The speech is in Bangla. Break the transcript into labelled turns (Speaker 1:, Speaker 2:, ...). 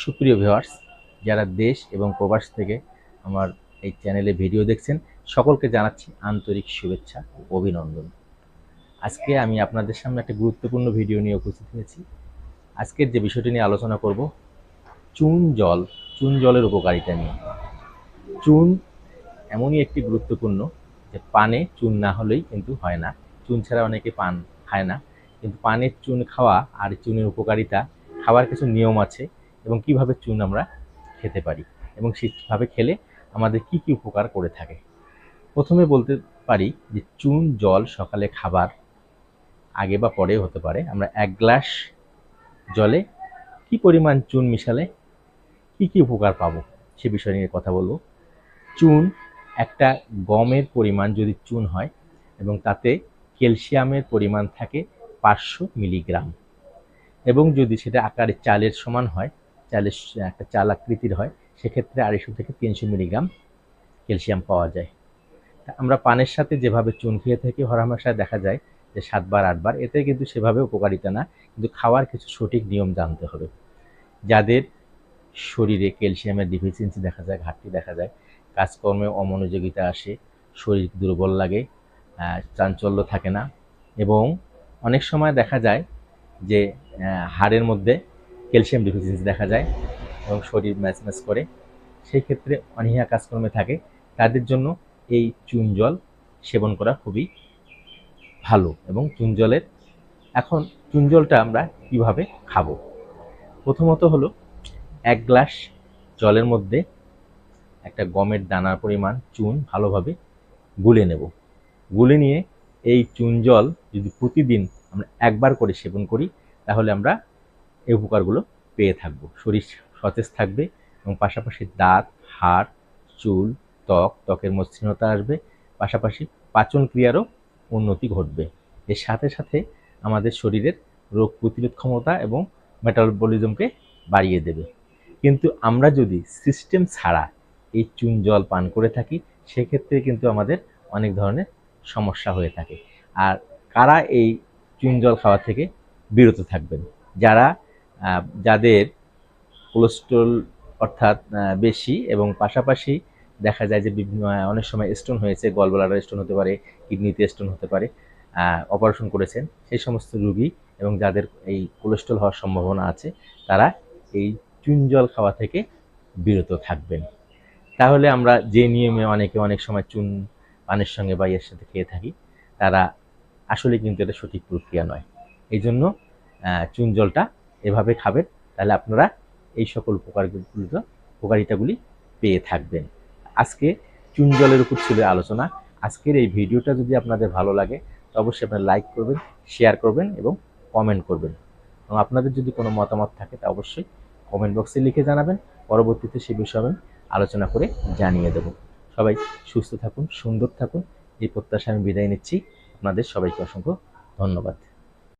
Speaker 1: সুপ্রিয় ভিউয়ার্স যারা দেশ এবং প্রবাস থেকে আমার এই চ্যানেলে ভিডিও দেখছেন, সকলকে জানাচ্ছি আন্তরিক শুভেচ্ছা ও অভিনন্দন। আজকে আমি আপনাদের সামনে একটা গুরুত্বপূর্ণ ভিডিও নিয়ে উপস্থিত হয়েছি। আজকের যে বিষয়টি নিয়ে আলোচনা করব, চুন জল, চুন জলের উপকারিতা নিয়ে। চুন এমনই একটি গুরুত্বপূর্ণ যে পানে চুন না হলেই কিন্তু হয় না। চুন ছাড়া অনেকে পান, খায় না। কিন্তু পানের চুন খাওয়া আর চুনের উপকারিতা খাওয়ার কিছু নিয়ম আছে। এবং কীভাবে চুন আমরা খেতে পারি এবং সেভাবে খেলে আমাদের কি কি উপকার করে থাকে। প্রথমে বলতে পারি যে চুন, জল, সকালে খাবার আগে বা পরে হতে পারে। আমরা এক গ্লাস জলে কি পরিমাণ চুন মিশালে কি কি উপকার পাবো সে বিষয় নিয়ে কথা বলব। চুন একটা গমের পরিমাণ যদি চুন হয় এবং তাতে ক্যালসিয়ামের পরিমাণ থাকে পাঁচশো মিলিগ্রাম এবং যদি সেটা আকারে চালের সমান হয় চালের একটা চাল আকৃতির হয়, সেক্ষেত্রে আড়াইশো থেকে তিনশো মিলিগ্রাম ক্যালসিয়াম পাওয়া যায়। আমরা পানের সাথে যেভাবে চুন খেয়ে থাকি, হরহামেশায় দেখা যায় যে সাতবার, আটবার, এতে কিন্তু সেভাবে উপকারিতা না, কিন্তু খাওয়ার কিছু সঠিক নিয়ম জানতে হবে। যাদের শরীরে ক্যালসিয়ামের ডিফিসিয়েন্সি দেখা যায়, ঘাটতি দেখা যায়, কাজকর্মে অমনোযোগিতা আসে, শরীর দুর্বল লাগে চাঞ্চল্য থাকে না, এবং অনেক সময় দেখা যায় যে হাড়ের মধ্যে ক্যালসিয়াম ডিফিসিয়েন্সি দেখা যায় এবং শরীর ম্যাচ ম্যাচ করে। সেই ক্ষেত্রে অনীহা কাজকর্মে থাকে। তাদের জন্য এই চুন জল সেবন করা খুবই ভালো এবং চুন জলের এখন চুন জলটা আমরা কীভাবে খাব? প্রথমত হলো এক গ্লাস জলের মধ্যে একটা গমের দানার পরিমাণ চুন ভালোভাবে গুলে নেব। গুলে নিয়ে এই চুন জল যদি প্রতিদিন আমরা একবার করে সেবন করি, তাহলে আমরা এই উপকারগুলো পেয়ে থাকব। শরীর সতেজ থাকবে এবং পাশাপাশি দাঁত, হাড়, চুল, ত্বক, ত্বকের মসৃণতা আসবে। পাশাপাশি পাচন ক্রিয়ারও উন্নতি ঘটবে। এর সাথে সাথে আমাদের শরীরের রোগ প্রতিরোধ ক্ষমতা এবং মেটাবলিজমকে বাড়িয়ে দেবে। কিন্তু আমরা যদি সিস্টেম ছাড়া এই চুন জল পান করে থাকি, সেক্ষেত্রে কিন্তু আমাদের অনেক ধরনের সমস্যা হয়ে থাকে। আর কারা এই চুন জল খাওয়া থেকে বিরত থাকবেন? যারা যাদের কোলেস্ট্রল অর্থাৎ বেশি এবং পাশাপাশি দেখা যায় যে বিভিন্ন অনেক সময় স্টোন হয়েছে গলব্লাডার স্টোন হতে পারে কিডনিতে স্টোন হতে পারে অপারেশন করেছেন, সেই সমস্ত রুগী এবং যাদের এই কোলেস্ট্রল হওয়ার সম্ভাবনা আছে, তারা এই চুন জল খাওয়া থেকে বিরত থাকবেন। তাহলে আমরা যে নিয়মে অনেকে অনেক সময় চুন পানের সঙ্গে বা এর সাথে খেয়ে থাকি, তারা আসলে কিন্তু এটা সঠিক প্রক্রিয়া নয়। এই জন্য চুন জলটা এভাবে খাবেন, তাহলে আপনারা এই সকল উপকারগুলো, উপকারিতাগুলি পেয়ে থাকবেন। আজকে চুন জলের উপর ছিল আলোচনা। আজকের এই ভিডিওটা যদি আপনাদের ভালো লাগে, তো অবশ্যই আপনারা লাইক করবেন, শেয়ার করবেন এবং কমেন্ট করবেন। এবং আপনাদের যদি কোনো মতামত থাকে, তা অবশ্যই কমেন্ট বক্সে লিখে জানাবেন। পরবর্তীতে সে বিষয়ে আমি আলোচনা করে জানিয়ে দেব। সবাই সুস্থ থাকুন, সুন্দর থাকুন। এই প্রত্যাশা আমি বিদায় নিচ্ছি। আপনাদের সবাইকে অসংখ্য ধন্যবাদ।